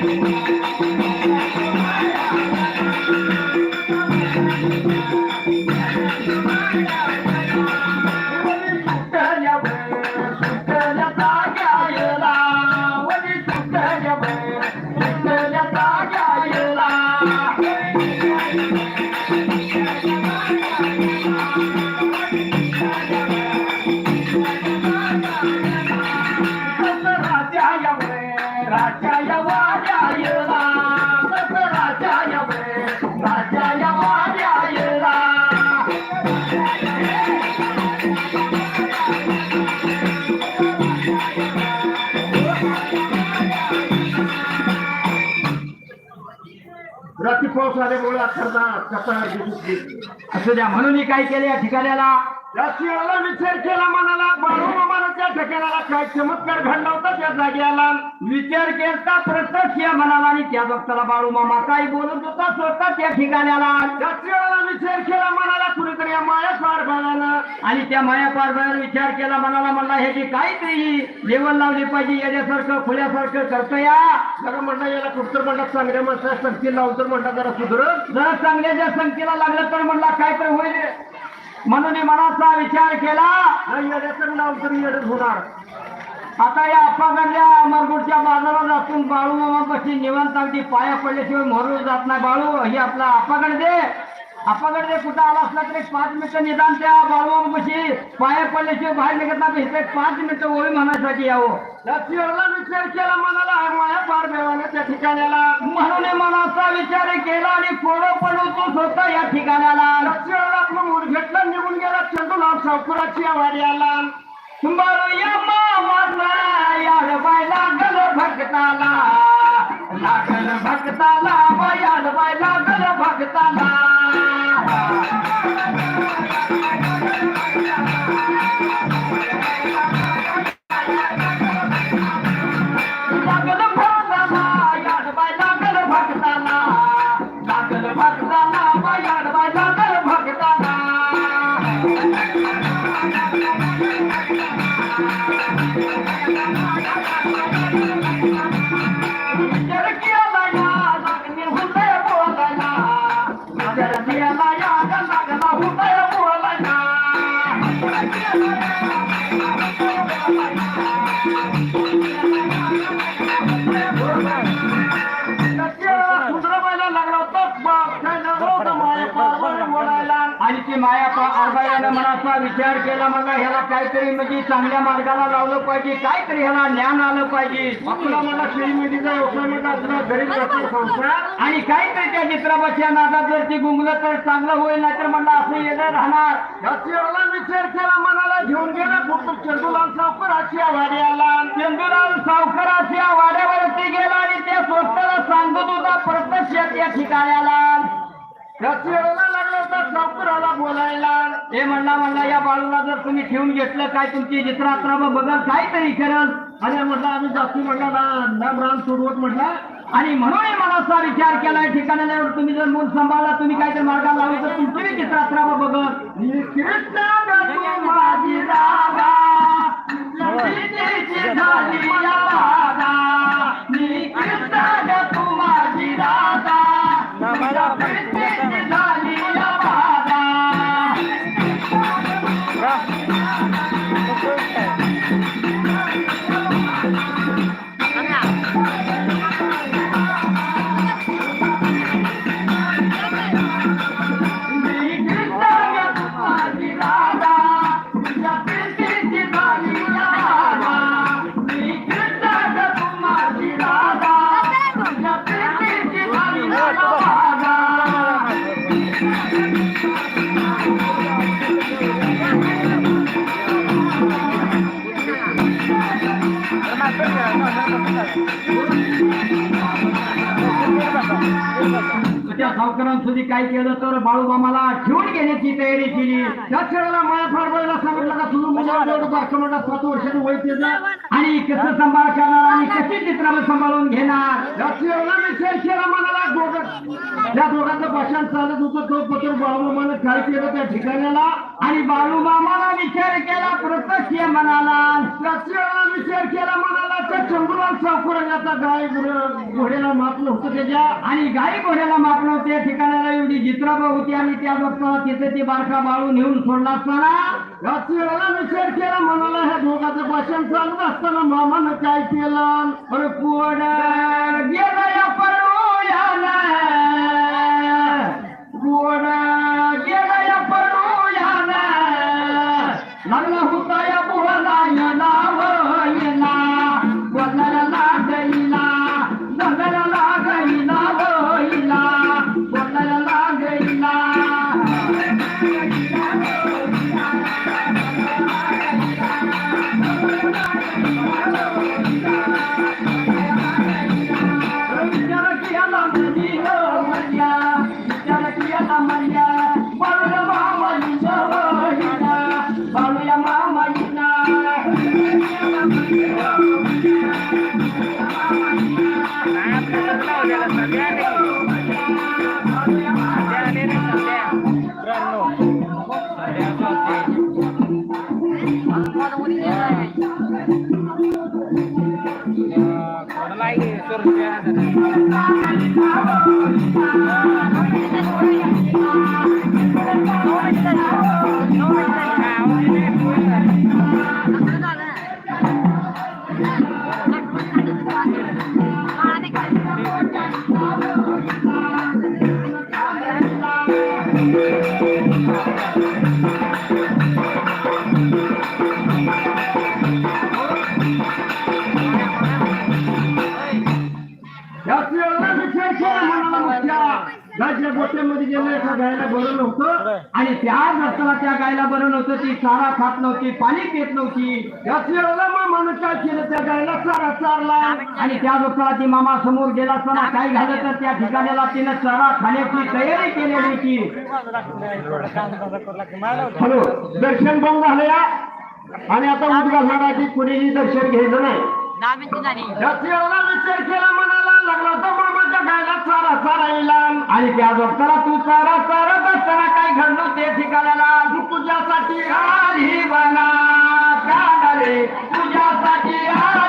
thank you. रात्री पाऊस आल्यामुळे अक्षरदा कसा असं द्या म्हणून मी काय केलं या ठिकाणाला रात्री वेळेला विचार केला मनाला बाळू मामाला त्या ठिकाणाला काय चमत्कार घडला होता त्या जागेला? विचार केलता प्रत्यक्ष या मनाला आणि त्या भक्ताला बाळू मामा काय बोलत होता स्वतः त्या ठिकाणाला रात्री वेळेला विचार केला मनाला कुणीकडे या माया पार भागानं आणि त्या माया पारबाहेर विचार केला मनाला म्हणला ह्याची काहीतरी लेवल लावली पाहिजे येण्यासारखं खुल्यासारखं करतो या जरा म्हणलं याला कुठतर म्हणलं चांगल्या माणसा संख्येला लावून तर म्हणलं जरा सुधरत जर चांगल्याच्या संख्येला लागलं तर म्हणला काय तर होईल. म्हणून मनाचा विचार केला. येण्याचं नाव तरी येडच होणार. आता या अप्पाकडल्या अमरगुडच्या बाजारात जातून बाळू मामा कशी निवांत अगदी पाया पडल्याशिवाय मोरून जात नाही. बाळू हे आपला अप्पाकडे दे. आपण जर कुठं आला असला तरी पाच मिनिटं निदान त्या बाळू मामा पाया पडल्याशिवाय बाहेर निघत नाही. इथे पाच मिनिटं ओळी म्हणायसाठी यावं. लक्ष्मीला विचार केला मनाला. माया पार भागानं त्या ठिकाणाला म्हणून मनाचा विचार केला आणि फोडो पडू तो स्वतः या ठिकाणाला रात्री वेळेला आपलं मूड घेतलं निघून गेला. चंदूलाल सावकुराची आवाडी आला. बरं या मामाचा याड बाय लागल भक्ताला. लागल भक्ताला याड बाय लागल भक्ताला. Ah, ah, ah, ah. ती माया आरबाईने मनाचा विचार केला मला ह्याला काहीतरी म्हणजे चांगल्या मार्गाला लावलं पाहिजे काहीतरी ह्याला ज्ञान आलं पाहिजे. आपला मला व्यवसाय म्हणता असला गरीब संसार आणि काहीतरी त्या चित्रपटच्या नादात जर ती गुंगलं तर चांगलं होईल नाहीतर म्हणलं असं येणं राहणार. वेळेला विचार केला मनाला घेऊन गेला फक्त चंदूलाल सावकराची आवाडी आला चंदूलाल सावकाराच्या वाड्यावरती गेला आणि त्या स्वतःला सांगत होता प्रत्यक्ष त्या ठिकाणाला सावकराला बोलायला. हे म्हणला म्हणला या बाळूला जर तुम्ही ठेवून घेतलं काय तुमची चित्रात्रा बघत काहीतरी करल आणि म्हटलं आम्ही जास्ती म्हटला नाम राम सोडवत म्हटला आणि म्हणून मला असा विचार केला ठिकाणाला तुम्ही जर मूल सांभाळला तुम्ही काहीतरी मार्गाला लावलं तर तुमची बी चित्रात्रा बघत कृष्ण माझी राधा. झाली मी कृष्ण सावकारांसुद्धा काय केलं तर बाळूमामाला ठेवून घेण्याची तयारी केली. त्या क्षणाला माया फारबाईला सांगितलं का तुझं मुलं सात वर्षाचं वय त्याचं आणि कसं सांभाळ करणार आणि कशी चित्राला सांभाळून घेणार? त्या क्षणाला विचार केला मनाला दोघं त्या दोघांचं भाषण चालत होतं. तो पत्र बाळूमामानं काय केलं त्या ठिकाणाला? आणि बाळूमामाला विचार केला प्रत्यक्ष म्हणाला त्या क्षणाला विचार केला म्हणाला त्या चंद्रवाल सावकुरांचा गाय घोड्याला मापलं होतं त्याच्या. आणि गाई घोड्याला मापलं होतं त्या ठिकाणाला एवढी जित्राबा होती आणि त्या बघता तिथे ती बारका बाळू नेऊन सोडला असताना विचार केला म्हणाला ह्या दोघांचं भाषण चालू असताना मामानं काय केलं? अरे पोड गेला या पडोयाला गोड केला मुख्या गायच्या गोट्यामध्ये गेलं एका गायला बरं नव्हतं आणि त्याच रस्त्याला त्या गायला बरं नव्हतं ती चारा खात नव्हती पाणी पित नव्हती. याच वेळेला मामानं काय केलं त्या गायला चारा चारला. आणि त्या रस्त्याला ती मामा समोर गेला असताना काय झालं तर त्या ठिकाणाला तिनं चारा खाण्याची तयारी केलेली होती. हॅलो दर्शन बंद झालं या? आणि आता उद्घाटनासाठी कुणीही दर्शन घ्यायचं नाही. दहा झाली विचार केला मनाला लागला. तर गायला चारा चारा येईल आणि त्या डॉक्टरला तू चारा चारत असताना काय घडलं ते ठिकाणाला. तुझ्यासाठी आली बना काय तुझ्यासाठी आली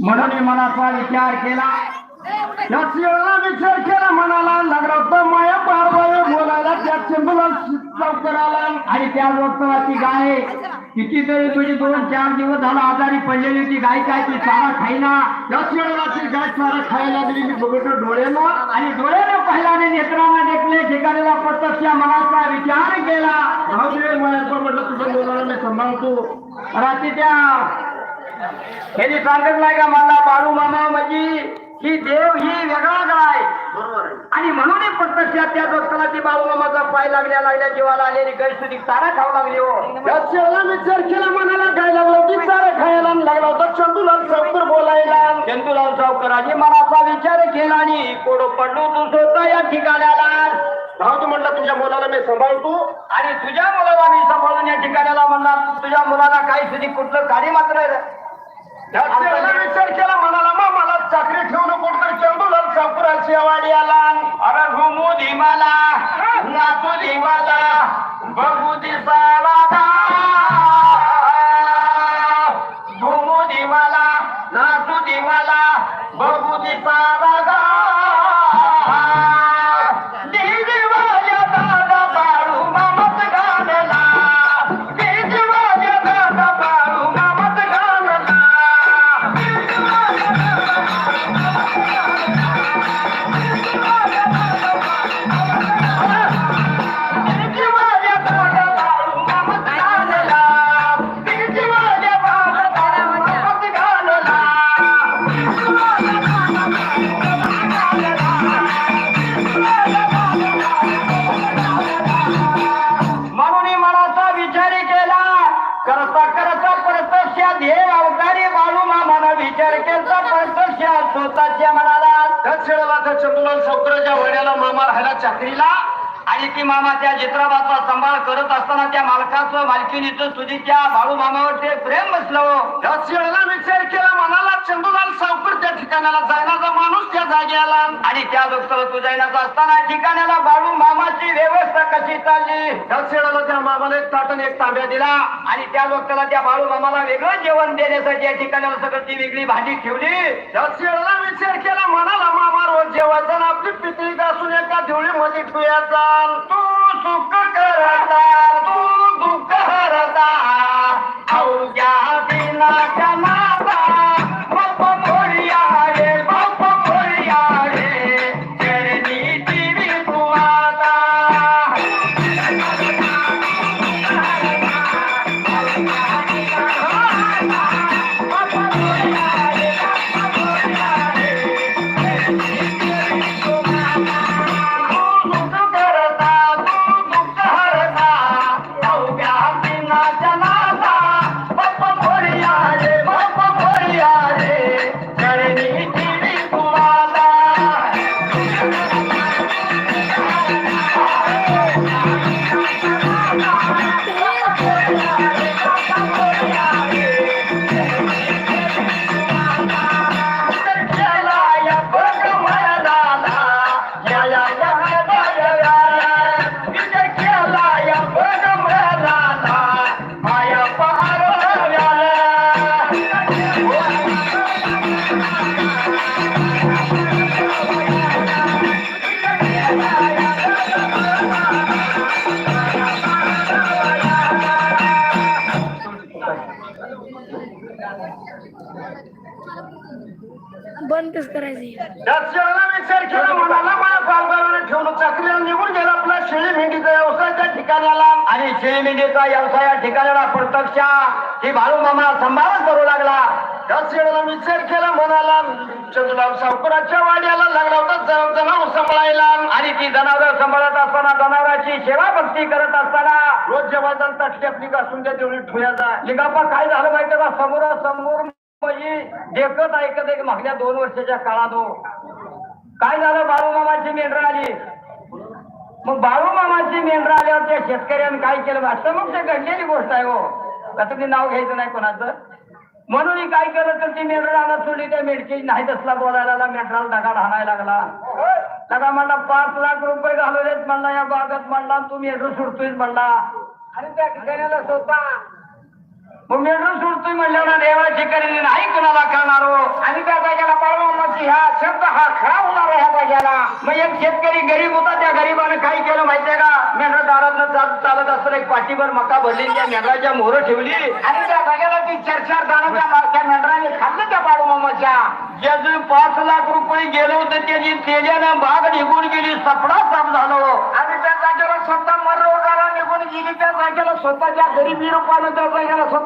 म्हणून मनाचा विचार केला. याच वेळेला विचार केला मनाला लागला माया पारबाई बोलायला त्या चेंबूला लवकर आला आणि त्या लोकांना ती कितीतरी तुझी दोन चार दिवस झाला आजारी पडलेली ती गाय काय ती चारा खाईना या वेळेला ती गाय चारा खायला दिली मी बघतो डोळ्यानं आणि डोळ्याने पहिल्याने नेत्रांना देखले. ठिकाणीला प्रत्यक्ष मनाचा विचार केला. राहू म्हटलं तुझ्या मुलाला मी सांभाळतो रात्री त्या हे सांगत नाही का मला बाळू मामा म्हणजे ही देव ही वेगळा गाय आणि म्हणून प्रत्यक्षात त्या दोस्ताला ती बाळू मामाचा पाय लागल्या लागल्या जीवाला आलेली गैरसुदी तारा खाऊ लागली हो. या शिळाला विचार केला म्हणाला काय लागला की सारा खायला लागला होता. चंदूला लवकर बोलायला. चंदूराव सावकरांनी मनाचा विचार केला आणि कोडो पडलो तू स्वतः या ठिकाणाला दे म्हटलं तुझ्या मुलाला मी सांभाळतो. आणि तुझ्या मुलाला मी सांभाळून या ठिकाणाला म्हणला तुझ्या मुलाला काही सुधी कुठलं कार्य मात्र विचार केला म्हणाला मग मला चाकरी ठेवून कोणतरी चंदूला आला अरे घुमू धीमाला नाचू धीमाला बघू दिसा सावकराच्या वड्याला मामा राहिला चाकरीला आणि ती मामा त्या चित्राबाचा सांभाळ करत असताना त्या मालकाचं मालकिनीचं तुझीच्या भाऊ मामावर ते प्रेम बसलं हो. विचार केला मला चंदूलाल सावकर त्या ठिकाणाला जायनाचा माणूस त्या जागी आला आणि त्या दोस्ताला तू जायनाचा असताना ठिकाणाला बाळू मामाची व्यवस्था कशी चालली? दक्षिणाला त्या मामाला एक ताटन एक तांब्या दिला. आणि त्या लोकांना त्या बाळू मामाला वेगळं जेवण देण्यासाठी या ठिकाणाला सगळं ती वेगळी भाजी ठेवली. दक्षिणाला विचार केला म्हणाला मामा रोज जेवायचा आपली पितळी घासून एका मध्ये ठेवायचा तू सुख करता बंदच करायचं? विचार केला म्हणाला मला पालघरला ठेवलं चाकरीला निघून गेला आपला शेळी मेंढीचा व्यवसाय त्या ठिकाणाला. आणि शेळमेंढीचा व्यवसाय या ठिकाणाला प्रत्यक्ष ही भालू मामा सांभाळच करू लागला. दक्षिणाला विचार केला म्हणाला चंद्रलाल सावकराच्या वाड्याला लागला होता जनावर सांभाळायला. आणि ती जनावर सांभाळत असताना जनावरांची सेवा भक्ती करत असताना रोज जेव्हा जनता आपली असून त्या तेवढी ठेवायचा लिगापा काय झालं माहिती का? समोर समोर म्हणजे देखत ऐकत एक मागल्या दोन वर्षाच्या काळात हो. काय झालं? बाळू मामाची मेंढर आली. मग बाळू मामाची मेंढर आल्यावर त्या शेतकऱ्यानं काय केलं? वाटतं मग ते घडलेली गोष्ट आहे हो. आता मी नाव घ्यायचं नाही कोणाचं? म्हणून काय केलं तर ती मेंढर सोडली त्या मेडकी नाही तसला बोलायला लागला. मेंढराला दगाड हाणायला लागला. लगा म्हणला पाच लाख रुपये घालवलेत. म्हणला या बागात म्हणला तू मेंढर सोडतोय म्हणला आणि त्या ठिकाणाला स्वतः मग मेंढर सोडतोय म्हणल्यावर देवाची करेल नाही कुणाला करणार हो? आणि त्या जाग्याला बाळूमामाची हा शब्द हा खरा होणार आहे ह्या जाग्याला मग एक शेतकरी गरीब होता त्या गरीबानं काय केलं माहितीये का? मेंढर दारात जात चालत असताना एक पाठीभर मका भरली त्या मेंढराच्या मोहर ठेवली. आणि त्या जाग्याला ती चार चार दाणं त्या मेंढराने खाल्लं त्या बाळूमामाच्या ज्याचं पाच लाख रुपये गेलं होते त्याची तेजानं भाग निघून गेली सपडा साफ झालो हो. आणि त्या जागेला स्वतः मर निघून गेली त्या जागेला स्वतःच्या गरीबी रूपानं त्या जागेला स्वतः